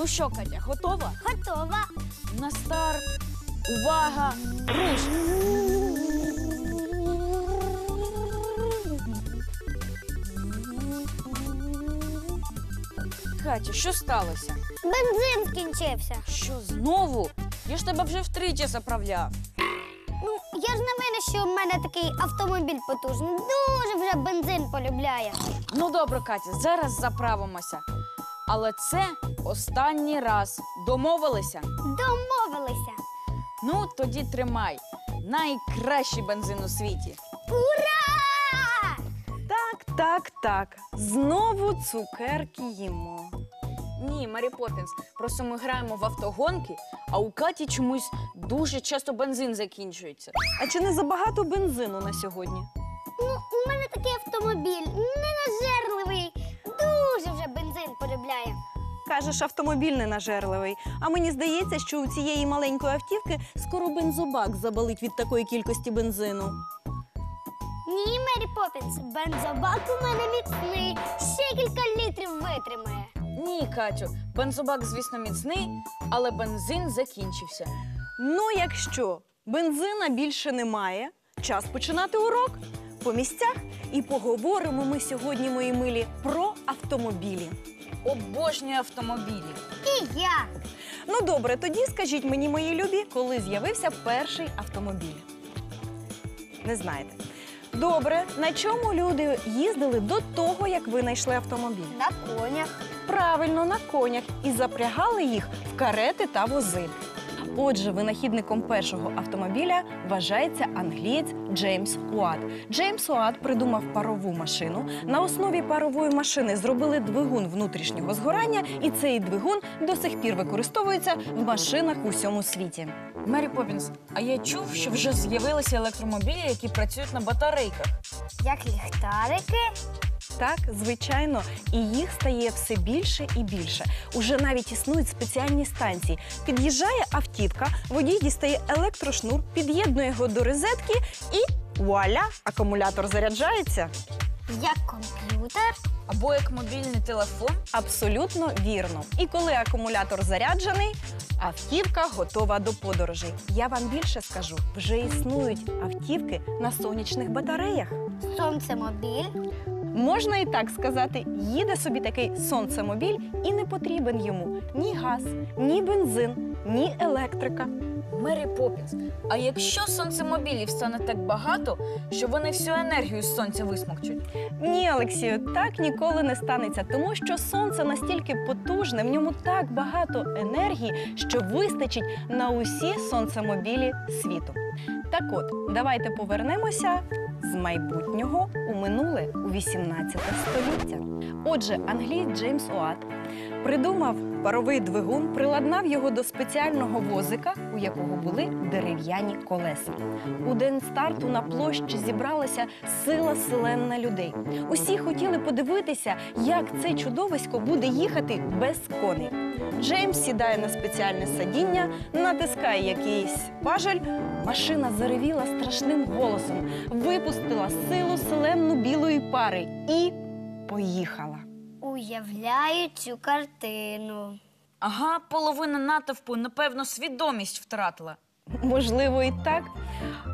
Ну що, Катя, готова? Готова. На старт. Увага! Руш! Катя, що сталося? Бензин скінчився. Що знову? Я ж тебе вже втричі заправляв. Ну, я ж не винна, що в мене такий автомобіль потужний. Дуже вже бензин полюбляє. Ну добре, Катя, зараз заправимося. Але це останній раз. Домовилися? Домовилися. Ну, тоді тримай. Найкращий бензин у світі. Ура! Так, так, так. Знову цукерки їмо. Ні, Марі Поппінс, просто ми граємо в автогонки, а у Каті чомусь дуже часто бензин закінчується. А чи не забагато бензину на сьогодні? Ну, у мене такий автомобіль ненажерливий. Дуже вже бензин. Кажеш, автомобіль ненажерливий. А мені здається, що у цієї маленької автівки скоро бензобак забалить від такої кількості бензину. Ні, Мері Поппінс, бензобак у мене міцний. Ще кілька літрів витримає. Ні, Катю, бензобак, звісно, міцний, але бензин закінчився. Ну, якщо бензина більше немає, час починати урок по місцях. І поговоримо ми сьогодні, мої милі, про автомобілі. Обожнюю автомобілі. І я. Ну добре, тоді скажіть мені, мої любі, коли з'явився перший автомобіль. Не знаєте. Добре, на чому люди їздили до того, як ви знайшли автомобіль? На конях. Правильно, на конях і запрягали їх в карети та вози. Отже, винахідником першого автомобіля вважається англієць Джеймс Уат. Джеймс Уат придумав парову машину. На основі парової машини зробили двигун внутрішнього згорання, і цей двигун до сих пір використовується в машинах у всьому світі. Мері Поппінс, а я чув, що вже з'явилися електромобілі, які працюють на батарейках. Як ліхтарики. Так, звичайно, і їх стає все більше і більше. Уже навіть існують спеціальні станції. Під'їжджає автівка, водій дістає електрошнур, під'єднує його до розетки і вуаля, акумулятор заряджається. Як комп'ютер. Або як мобільний телефон. Абсолютно вірно. І коли акумулятор заряджений, автівка готова до подорожей. Я вам більше скажу: вже існують автівки на сонячних батареях. Сонцемобіль. Можна і так сказати, їде собі такий сонцемобіль і не потрібен йому ні газ, ні бензин, ні електрика. Мері Поппінс, а якщо сонцемобілів стане так багато, що вони всю енергію з сонця висмокчуть? Ні, Олексію, так ніколи не станеться, тому що сонце настільки потужне, в ньому так багато енергії, що вистачить на усі сонцемобілі світу. Так от, давайте повернемося з майбутнього у минуле у 18 століття. Отже, англієць Джеймс Уат придумав паровий двигун, приладнав його до спеціального возика, у якого були дерев'яні колеса. У день старту на площі зібралася сила селенна людей. Усі хотіли подивитися, як це чудовисько буде їхати без коней. Джеймс сідає на спеціальне сидіння, натискає якийсь важель. Машина заревіла страшним голосом, випустила силу селенну білої пари і поїхала. Уявляю цю картину. Ага, половина натовпу, напевно, свідомість втратила. Можливо, і так.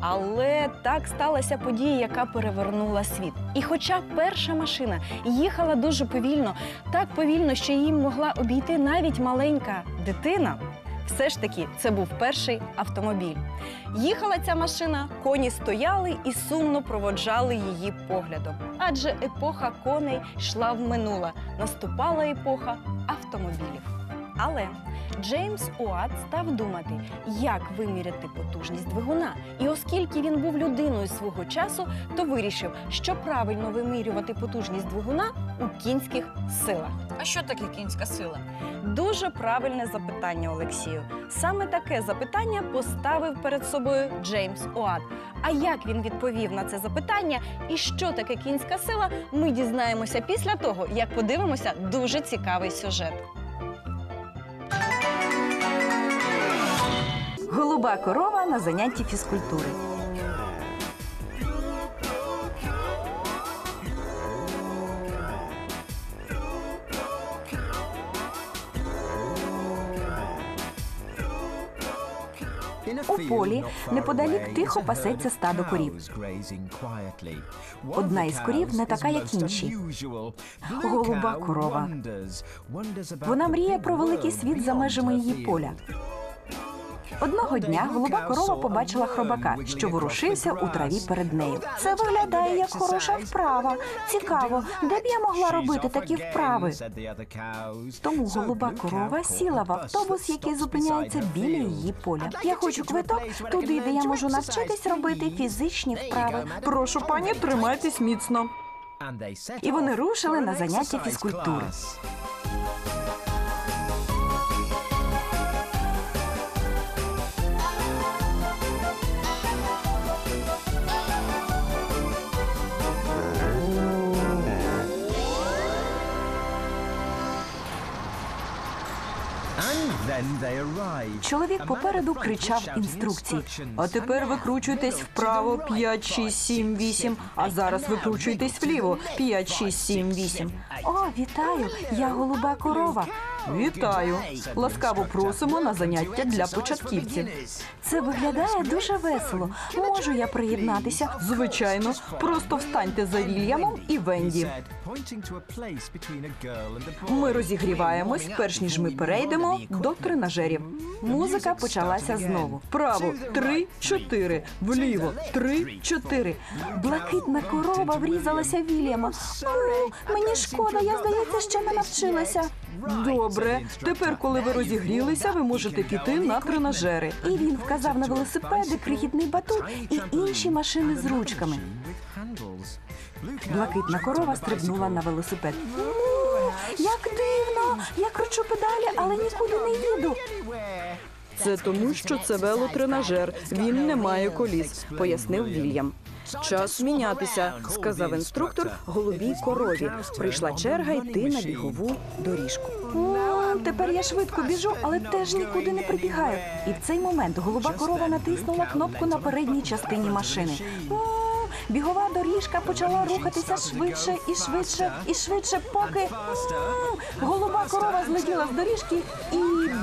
Але так сталася подія, яка перевернула світ. І хоча перша машина їхала дуже повільно, так повільно, що її могла обійти навіть маленька дитина, все ж таки це був перший автомобіль. Їхала ця машина, коні стояли і сумно проводжали її поглядом. Адже епоха коней йшла в минуле, наступала епоха автомобілів. Але Джеймс Уат став думати, як виміряти потужність двигуна. І оскільки він був людиною свого часу, то вирішив, що правильно вимірювати потужність двигуна у кінських силах. А що таке кінська сила? Дуже правильне запитання, Олексію. Саме таке запитання поставив перед собою Джеймс Уат. А як він відповів на це запитання і що таке кінська сила, ми дізнаємося після того, як подивимося дуже цікавий сюжет. Голуба корова на занятті фізкультури. У полі неподалік тихо пасеться стадо корів. Одна із корів не така, як інші. Голуба корова. Вона мріє про великий світ за межами її поля. Одного дня голуба корова побачила хробака, що ворушився у траві перед нею. Це виглядає як хороша вправа. Цікаво, де б я могла робити такі вправи? Тому голуба корова сіла в автобус, який зупиняється біля її поля. Я хочу квиток туди, де я можу навчитись робити фізичні вправи. Прошу, пані, тримайтесь міцно. І вони рушили на заняття фізкультури. Чоловік попереду кричав інструкції. А тепер викручуйтесь вправо 5, 6, 7, 8, а зараз викручуйтесь вліво 5, 6, 7, 8. О, вітаю! Я голуба корова. Вітаю! Ласкаво просимо на заняття для початківців. Це виглядає дуже весело. Можу я приєднатися? Звичайно, просто встаньте за Вільямом і Венді. Ми розігріваємось, перш ніж ми перейдемо до тренажерів. Музика почалася знову. Вправо три, чотири, вліво три, чотири. Блакитна корова врізалася Вільяма. Мені шкода, я здається, ще не навчилася. Добре, тепер, коли ви розігрілися, ви можете піти на тренажери. І він вказав на велосипеди, крихітний батут і інші машини з ручками. Блакитна корова стрибнула на велосипед. Як дивно! Я кручу педалі, але нікуди не їду. Це тому, що це велотренажер. Він не має коліс, пояснив Вільям. Час мінятися, сказав інструктор голубій корові. Прийшла черга йти на бігову доріжку. О, тепер я швидко біжу, але теж нікуди не прибігаю. І в цей момент голуба корова натиснула кнопку на передній частині машини. Бігова доріжка почала рухатися швидше і швидше і швидше, поки м, голуба корова злетіла з доріжки і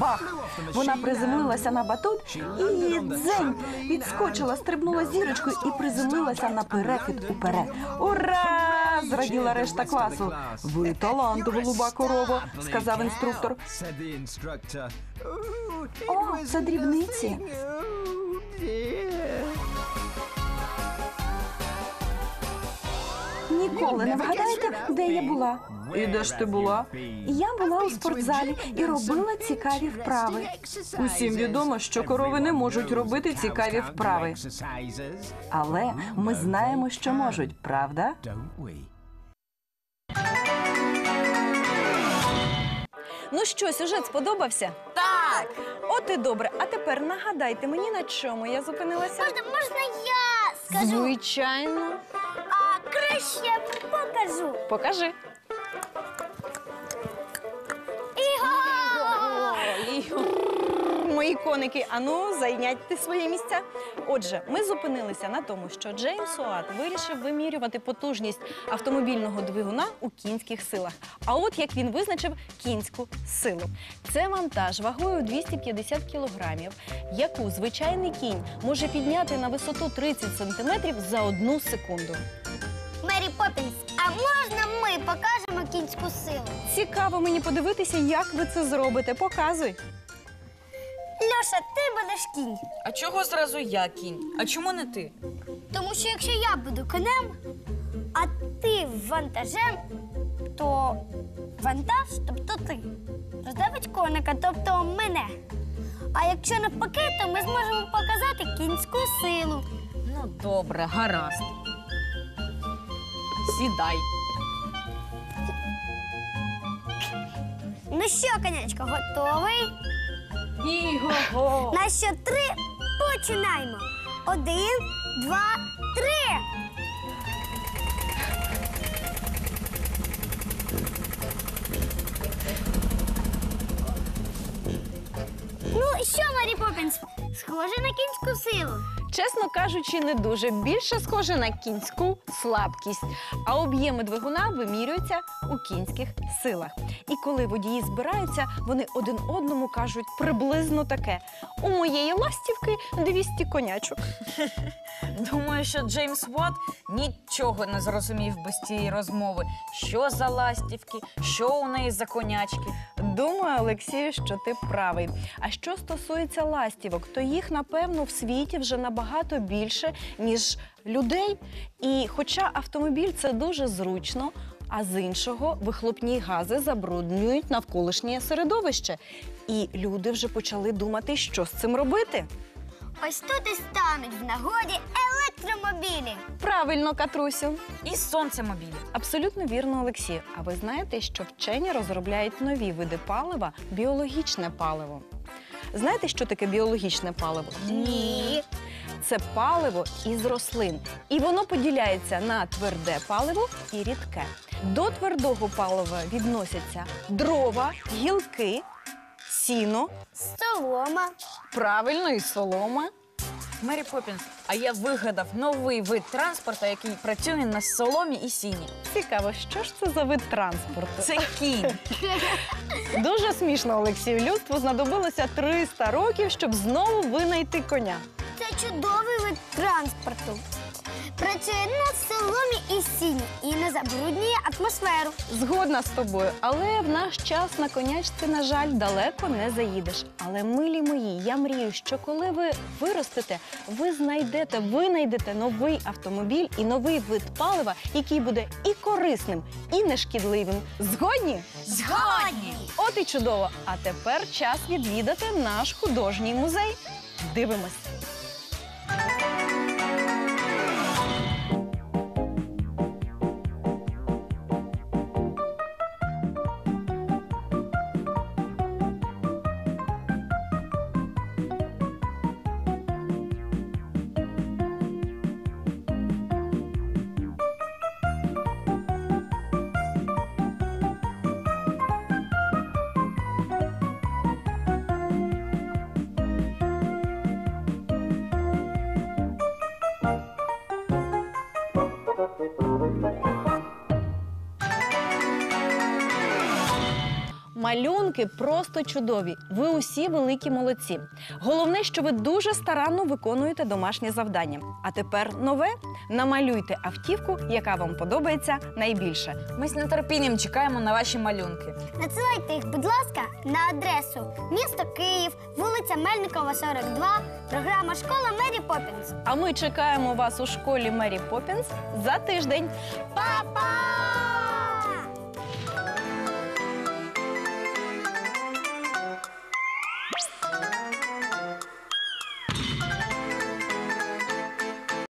бах! Вона приземлилася на батут і дзень відскочила, стрибнула зірочкою і приземлилася на перехід уперед. Ура! зраділа решта класу. Ви талант, голуба корова, сказав інструктор. О, це дрібниці. Ніколи не вгадаєте, де я була. І де ж ти була? Я була у спортзалі і робила цікаві вправи. Усім відомо, що корови не можуть робити цікаві вправи. Але ми знаємо, що можуть, правда? Ну що, сюжет сподобався? Так! От і добре. А тепер нагадайте мені, на чому я зупинилася. Можна, можна я скажу, Звичайно. Я покажу. Покажи. Іго! Мої коники, ану, зайняйте свої місця. Отже, ми зупинилися на тому, що Джеймс Уат вирішив вимірювати потужність автомобільного двигуна у кінських силах. А от як він визначив кінську силу. Це вантаж вагою 250 кілограмів, яку звичайний кінь може підняти на висоту 30 сантиметрів за одну секунду. Мері Поппінс, а можна ми покажемо кінську силу? Цікаво мені подивитися, як ви це зробите. Показуй. Льоша, ти будеш кінь. А чого зразу я кінь? А чому не ти? Тому що якщо я буду конем, а ти вантажем, то вантаж, тобто ти, роздавить коника, тобто мене. А якщо навпаки, то ми зможемо показати кінську силу. Ну, добре, гаразд. Сідай. Ну що, конячко, готовий? Іго-го! На що три починаємо. Один, два, три. Ну що, Марі Поппінс, схоже на кінську силу. Чесно кажучи, не дуже. Більше схоже на кінську слабкість. А об'єми двигуна вимірюються у кінських силах. І коли водії збираються, вони один одному кажуть приблизно таке: у моєї ластівки 200 конячок. Думаю, що Джеймс Ватт нічого не зрозумів без цієї розмови. Що за ластівки, що у неї за конячки. Думаю, Олексію, що ти правий. А що стосується ластівок, то їх напевно в світі вже набагато більше, ніж людей. І хоча автомобіль це дуже зручно. А з іншого вихлопні гази забруднюють навколишнє середовище. І люди вже почали думати, що з цим робити. Ось тут і стануть в нагоді електромобілі. Правильно, Катрусю. І сонцемобілі. Абсолютно вірно, Олексію. А ви знаєте, що вчені розробляють нові види палива біологічне паливо. Знаєте, що таке біологічне паливо? Ні. Це паливо із рослин. І воно поділяється на тверде паливо і рідке. До твердого палива відносяться дрова, гілки, сіно, Солома. правильно і солома. Мері Поппінс, а я вигадав новий вид транспорту, який працює на соломі і сіні. Цікаво, що ж це за вид транспорту? Це кінь. Дуже смішно, Олексію. Людству знадобилося 300 років, щоб знову винайти коня. Це чудовий вид транспорту. Працює на соломі і сіні і не забруднює атмосферу. Згодна з тобою, але в наш час на конячці, на жаль, далеко не заїдеш. Але милі мої, я мрію, що коли ви виростете, ви знайдете, винайдете новий автомобіль і новий вид палива, який буде і корисним, і нешкідливим. Згодні? Згодні! От і чудово! А тепер час відвідати наш художній музей. Дивимось. Малюнки просто чудові. Ви усі великі молодці. Головне, що ви дуже старанно виконуєте домашнє завдання. А тепер нове намалюйте автівку, яка вам подобається найбільше. Ми з нетерпінням чекаємо на ваші малюнки. Надсилайте їх, будь ласка, на адресу місто Київ, вулиця Мельникова, 42, програма Школа Мері Поппінс. А ми чекаємо вас у школі Мері Поппінс за тиждень. Па-па!